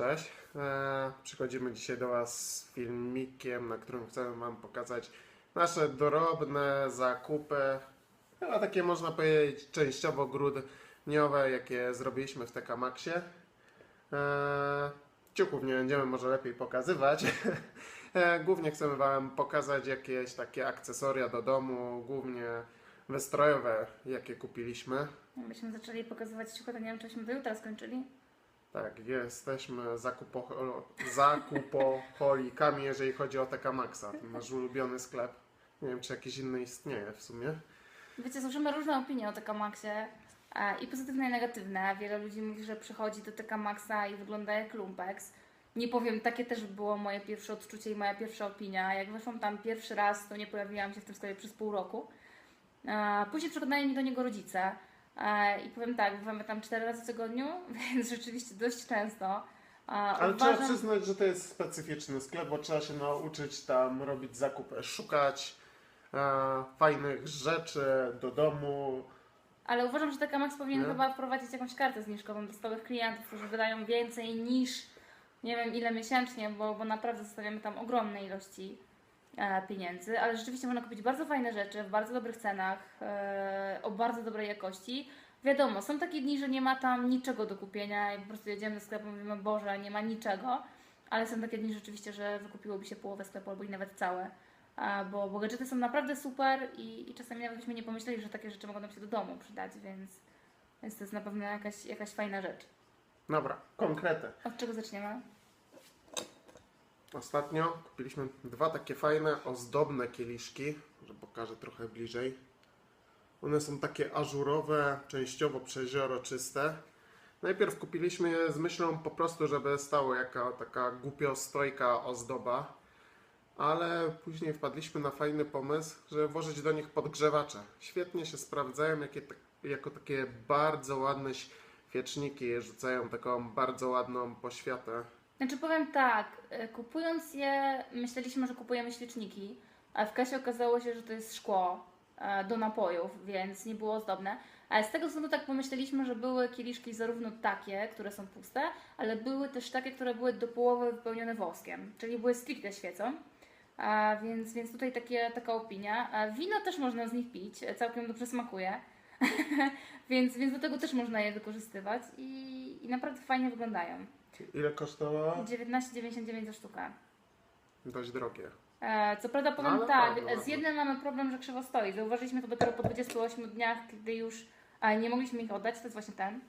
Cześć. E, przychodzimy dzisiaj do Was z filmikiem, na którym chcemy Wam pokazać nasze dorobne zakupy, chyba takie można powiedzieć częściowo grudniowe, jakie zrobiliśmy w TK Maxie. E, ciuchów nie będziemy może lepiej pokazywać. E, głównie chcemy Wam pokazać jakieś takie akcesoria do domu, głównie wystrojowe, jakie kupiliśmy. Jakbyśmy zaczęli pokazywać ciuchy, to nie wiem, czyśmy do jutra skończyli. Tak, jesteśmy zakupo, zakupoholikami, jeżeli chodzi o TK Maxa, ten nasz ulubiony sklep. Nie wiem, czy jakiś inny istnieje w sumie. Wiecie, słyszymy różne opinie o TK Maxie e, i pozytywne i negatywne. Wiele ludzi mówi, że przychodzi do TK Maxa i wygląda jak lumpex. Nie powiem, takie też było moje pierwsze odczucie i moja pierwsza opinia. Jak weszłam tam pierwszy raz, to nie pojawiłam się w tym sklepie przez pół roku. E, Później przekonali mnie do niego rodzice. E, I powiem tak, bywamy tam cztery razy w tygodniu, więc rzeczywiście dość często. E, Ale uważam- trzeba przyznać, że to jest specyficzny sklep, bo trzeba się nauczyć tam robić zakupy, szukać e, fajnych rzeczy do domu. Ale uważam, że TK Max powinien Nie? chyba wprowadzić jakąś kartę zniżkową dla stałych klientów, którzy wydają więcej niż nie wiem ile miesięcznie, bo, bo naprawdę zostawiamy tam ogromne ilości pieniędzy. Ale rzeczywiście można kupić bardzo fajne rzeczy w bardzo dobrych cenach, e, o bardzo dobrej jakości. Wiadomo, są takie dni, że nie ma tam niczego do kupienia i po prostu jedziemy do sklepu i mówimy, Boże, nie ma niczego. Ale są takie dni rzeczywiście, że wykupiłoby się połowę sklepu albo i nawet całe. A, bo, bo gadżety są naprawdę super i, i czasami nawet byśmy nie pomyśleli, że takie rzeczy mogą nam się do domu przydać, więc, więc to jest na pewno jakaś, jakaś fajna rzecz. Dobra, konkrety. Od czego zaczniemy? Ostatnio kupiliśmy dwa takie fajne, ozdobne kieliszki, że pokażę trochę bliżej. One są takie ażurowe, częściowo przeźroczyste. Najpierw kupiliśmy je z myślą po prostu, żeby stało jaka taka głupio strojka ozdoba, ale później wpadliśmy na fajny pomysł, żeby włożyć do nich podgrzewacze. Świetnie się sprawdzają jakie, tak- jako takie bardzo ładne świeczniki, rzucają taką bardzo ładną poświatę. Znaczy powiem tak, e, kupując je myśleliśmy, że kupujemy świeczniki, a w kasie okazało się, że to jest szkło e, do napojów, więc nie było ozdobne. Ale z tego względu tak pomyśleliśmy, że były kieliszki zarówno takie, które są puste, ale były też takie, które były do połowy wypełnione woskiem, czyli były stricte świecą. A więc, więc tutaj takie, taka opinia. A wino też można z nich pić, e, całkiem dobrze smakuje. więc, więc do tego też można je wykorzystywać i, i naprawdę fajnie wyglądają. Ile kosztowało? 19,99 za sztukę. Dość drogie. E, co prawda powiem Ale tak, ładne, z jednym mamy problem, że krzywo stoi. Zauważyliśmy to dopiero po 28 dniach, kiedy już e, nie mogliśmy ich oddać. To jest właśnie ten.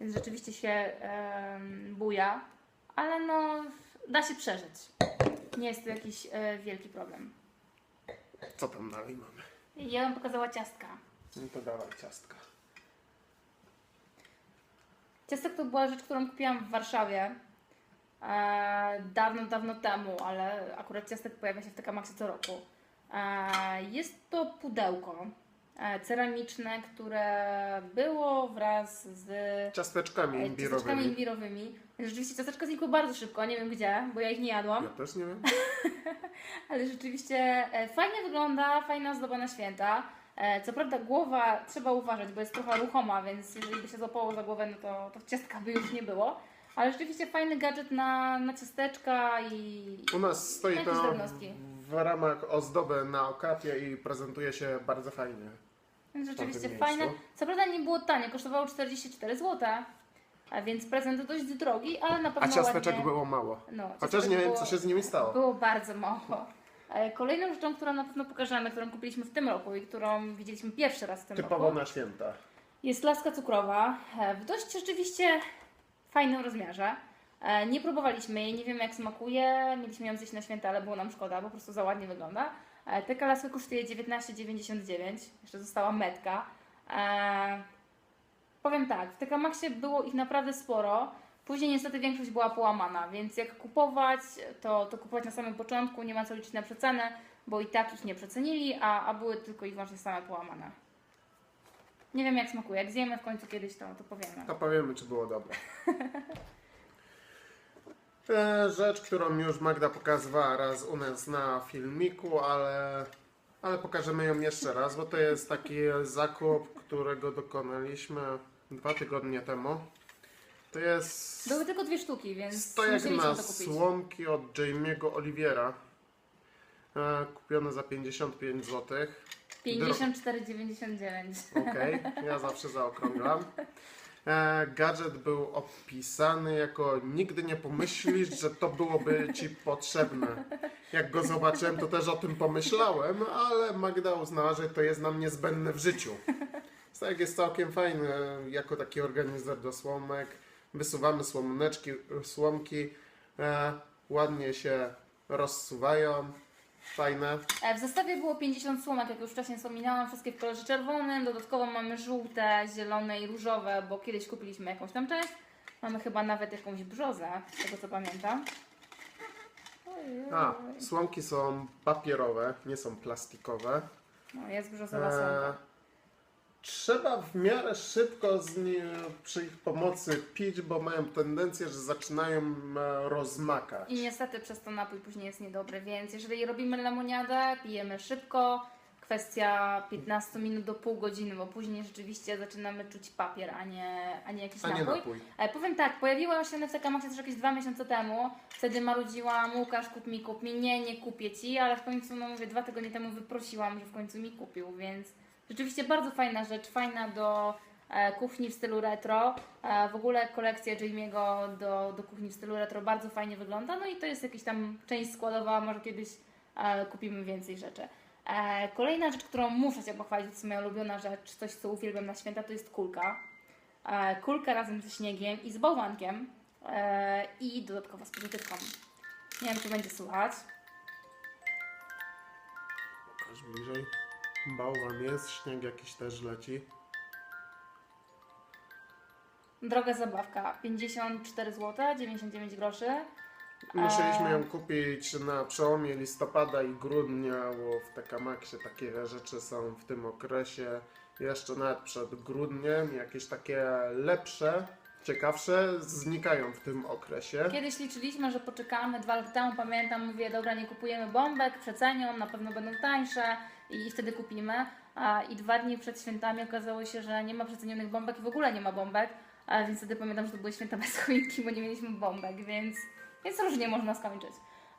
Więc rzeczywiście się em, buja, ale no da się przeżyć. Nie jest to jakiś e, wielki problem. Co tam dalej mamy? Ja bym pokazała ciastka. No to dawaj ciastka. Ciastek to była rzecz, którą kupiłam w Warszawie e, dawno, dawno temu, ale akurat ciastek pojawia się w TK Maxie co roku. E, jest to pudełko e, ceramiczne, które było wraz z Ciasteczkami e, ciasteczkami imbirowymi. imbirowymi. Rzeczywiście ciasteczka znikły bardzo szybko, nie wiem gdzie, bo ja ich nie jadłam. Ja też nie wiem. Ale rzeczywiście e, fajnie wygląda, fajna ozdoba na święta. E, Co prawda głowa trzeba uważać, bo jest trochę ruchoma, więc jeżeli by się złapało za głowę, no to, to ciastka by już nie było. Ale rzeczywiście fajny gadżet na, na ciasteczka i... U nas stoi to drobnostki. w ramach ozdoby na okapie i prezentuje się bardzo fajnie. Więc rzeczywiście fajne. miejscu. Co prawda nie było tanie, kosztowało 44 zł. A więc prezent dość drogi, ale na pewno A ciasteczek ładnie... było mało. No, Chociaż ciasteczek nie wiem, było- co się z nimi stało. Było bardzo mało. E, Kolejną rzeczą, którą na pewno pokażemy, którą kupiliśmy w tym roku i którą widzieliśmy pierwszy raz w tym Typowo roku, na święta. jest laska cukrowa e, w dość rzeczywiście fajnym rozmiarze. E, Nie próbowaliśmy jej, nie wiemy jak smakuje, mieliśmy ją zjeść na święta, ale było nam szkoda, po prostu za ładnie wygląda. Taka laska kosztuje 19,99, jeszcze została metka. Powiem tak, w TK Maxie było ich naprawdę sporo. Później niestety większość była połamana, więc jak kupować, to, to kupować na samym początku, nie ma co liczyć na przecenę, bo i tak ich nie przecenili, a, a były tylko i wyłącznie same połamane. Nie wiem jak smakuje, jak zjemy w końcu kiedyś to, to powiemy. To powiemy, czy było dobre. E, Rzecz, którą już Magda pokazywała raz u nas na filmiku, ale, ale pokażemy ją jeszcze raz, bo to jest taki zakup, którego dokonaliśmy dwa tygodnie temu. To jest... Były tylko dwie sztuki, więc To jak musieliśmy na to kupić. słomki od Jamie'ego Oliviera. E, kupione za 55 zł. 54,99. Okej, ja zawsze zaokrąglam. E, gadżet był opisany jako nigdy nie pomyślisz, że to byłoby Ci potrzebne. Jak go zobaczyłem, to też o tym pomyślałem, ale Magda uznała, że to jest nam niezbędne w życiu. Tak jest całkiem fajny jako taki organizer do słomek. Wysuwamy słomeczki, słomki, e, ładnie się rozsuwają. Fajne. E, W zestawie było 50 słomek, jak już wcześniej wspominałam, wszystkie w kolorze czerwonym. Dodatkowo mamy żółte, zielone i różowe, bo kiedyś kupiliśmy jakąś tam część. Mamy chyba nawet jakąś brzozę, z tego co pamiętam. Ojej. A, słomki są papierowe, nie są plastikowe. No, jest brzozowa E, słomka. Trzeba w miarę szybko z nie, przy ich pomocy pić, bo mają tendencję, że zaczynają e, rozmakać. I niestety przez to napój później jest niedobry, więc jeżeli robimy lemoniadę, pijemy szybko. Kwestia 15 minut do pół godziny, bo później rzeczywiście zaczynamy czuć papier, a nie, a nie jakiś A nie napój. napój. E, powiem tak, pojawiła się w Maxie też jakieś dwa miesiące temu. Wtedy marudziłam, Łukasz kup mi, kup mi. Nie, nie kupię Ci, ale w końcu, no mówię, dwa tygodnie temu wyprosiłam, że w końcu mi kupił, więc rzeczywiście bardzo fajna rzecz, fajna do e, kuchni w stylu retro. E, w ogóle kolekcja Jamie'ego do, do kuchni w stylu retro bardzo fajnie wygląda, no i to jest jakaś tam część składowa, może kiedyś e, kupimy więcej rzeczy. Kolejna rzecz, którą muszę Cię pochwalić, to jest moja ulubiona rzecz, coś co uwielbiam na święta, to jest kulka. Kulka razem ze śniegiem i z bałwankiem i dodatkowo z pozytywką. Nie wiem, czy będzie słychać. Pokaż bliżej. Bałwan jest, śnieg jakiś też leci. Droga zabawka, 54 zł, 99 groszy. Musieliśmy E. ją kupić na przełomie listopada i grudnia, bo w Tekamaksie takie rzeczy są w tym okresie. Jeszcze nawet przed grudniem jakieś takie lepsze, ciekawsze znikają w tym okresie. Kiedyś liczyliśmy, że poczekamy, dwa lata temu pamiętam, mówię, dobra, nie kupujemy bombek, przecenią, na pewno będą tańsze i wtedy kupimy. A, I dwa dni przed świętami okazało się, że nie ma przecenionych bombek i w ogóle nie ma bombek, a, więc wtedy pamiętam, że to były święta bez choinki, bo nie mieliśmy bombek, więc, więc różnie można skończyć.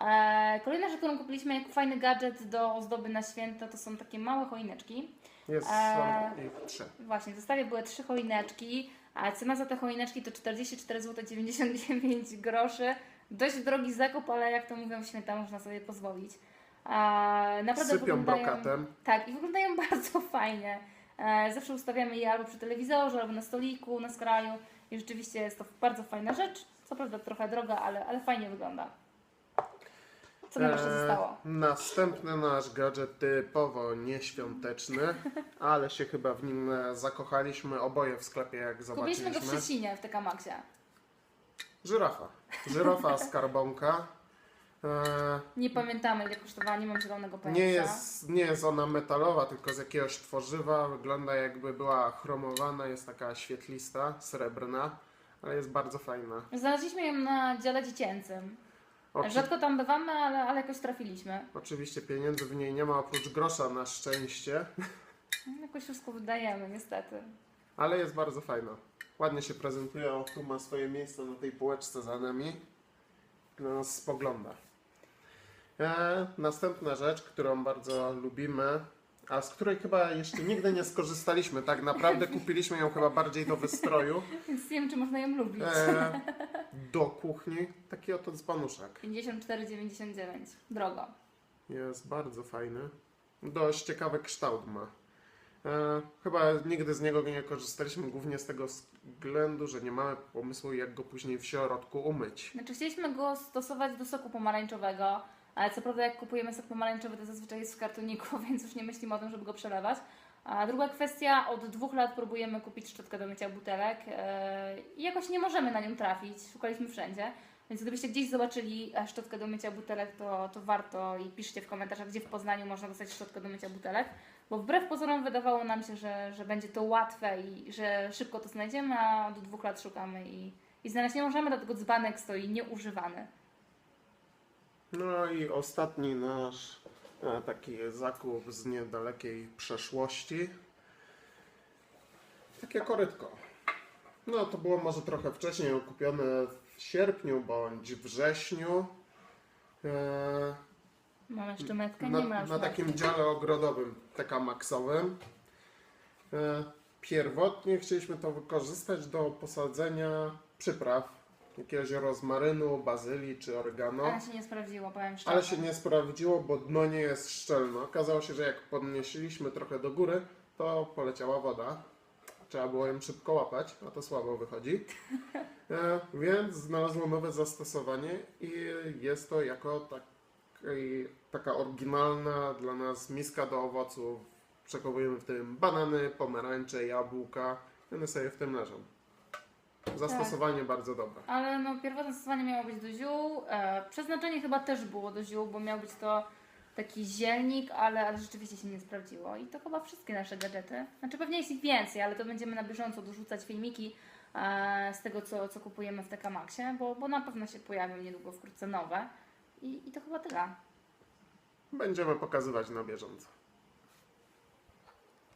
E, kolejna rzecz, którą kupiliśmy jako fajny gadżet do ozdoby na święta, to są takie małe choineczki. Jest E. są ich trzy. Właśnie, w zestawie były trzy choineczki, a cena za te choineczki to 44 zł 99 groszy. Dość drogi zakup, ale jak to mówią święta można sobie pozwolić. A, naprawdę Sypią brokatem. Tak, i wyglądają bardzo fajnie. E, zawsze ustawiamy je albo przy telewizorze, albo na stoliku, na skraju i rzeczywiście jest to bardzo fajna rzecz. Co prawda trochę droga, ale, ale fajnie wygląda. Co nam jeszcze E, zostało? Następny nasz gadżet typowo nieświąteczny, ale się chyba w nim e, zakochaliśmy oboje w sklepie, jak Kupiliśmy go w zobaczyliśmy. Szczecinie, w TK Maxie. Żyrafa. Żyrafa skarbonka. E, Nie pamiętamy ile kosztowała, nie mam zielonego pojęcia. nie, jest, nie jest ona metalowa, tylko z jakiegoś tworzywa. Wygląda jakby była chromowana, jest taka świetlista, srebrna, ale jest bardzo fajna. Znaleźliśmy ją na dziale dziecięcym. Oczy, Rzadko tam bywamy, ale, ale jakoś trafiliśmy. oczywiście pieniędzy w niej nie ma oprócz grosza na szczęście, No, Jakoś wszystko wydajemy, niestety. ale jest bardzo fajna. Ładnie się prezentuje, o, tu ma swoje miejsce na tej półeczce za nami. Na nas spogląda. E, następna rzecz, którą bardzo lubimy, a z której chyba jeszcze nigdy nie skorzystaliśmy. Tak naprawdę kupiliśmy ją chyba bardziej do wystroju. Więc nie wiem, czy można ją lubić. E, do kuchni. Taki oto dzbanuszek. 54,99. Drogo. Jest bardzo fajny. Dość ciekawy kształt ma. E, chyba nigdy z niego nie korzystaliśmy, głównie z tego względu, że nie mamy pomysłu, jak go później w środku umyć. Znaczy, chcieliśmy go stosować do soku pomarańczowego, ale co prawda, jak kupujemy sok pomarańczowy, to zazwyczaj jest w kartoniku, więc już nie myślimy o tym, żeby go przelewać. A druga kwestia, od dwóch lat próbujemy kupić szczotkę do mycia butelek e, i jakoś nie możemy na nią trafić. Szukaliśmy wszędzie. Więc gdybyście gdzieś zobaczyli e, szczotkę do mycia butelek, to, to warto i piszcie w komentarzach, gdzie w Poznaniu można dostać szczotkę do mycia butelek. Bo wbrew pozorom wydawało nam się, że, że będzie to łatwe i że szybko to znajdziemy, a od dwóch lat szukamy i, i znaleźć nie możemy, dlatego dzbanek stoi nieużywany. No i ostatni nasz e, taki zakup z niedalekiej przeszłości. Takie korytko. No to było może trochę wcześniej, kupione w sierpniu bądź wrześniu. E, Mam jeszcze metkę? na, nie ma na takim dziale ogrodowym TK Maxowym. E, Pierwotnie chcieliśmy to wykorzystać do posadzenia przypraw, jakiegoś rozmarynu, bazylii czy oregano. Ale się nie sprawdziło, powiem szczerze. Ale się nie sprawdziło, bo dno nie jest szczelne. Okazało się, że jak podnieśliśmy trochę do góry, to poleciała woda. Trzeba było ją szybko łapać, a to słabo wychodzi. E, więc znalazło nowe zastosowanie i jest to jako taki, taka oryginalna dla nas miska do owoców. Przechowujemy w tym banany, pomarańcze, jabłka one sobie w tym leżą. Zastosowanie bardzo dobre. Ale no, pierwotne zastosowanie miało być do ziół. E, przeznaczenie chyba też było do ziół, bo miał być to taki zielnik, ale, ale rzeczywiście się nie sprawdziło. I to chyba wszystkie nasze gadżety. Znaczy pewnie jest ich więcej, ale to będziemy na bieżąco dorzucać filmiki e, z tego, co, co kupujemy w TK Maxie, bo, bo na pewno się pojawią niedługo wkrótce nowe. I, I to chyba tyle. Będziemy pokazywać na bieżąco.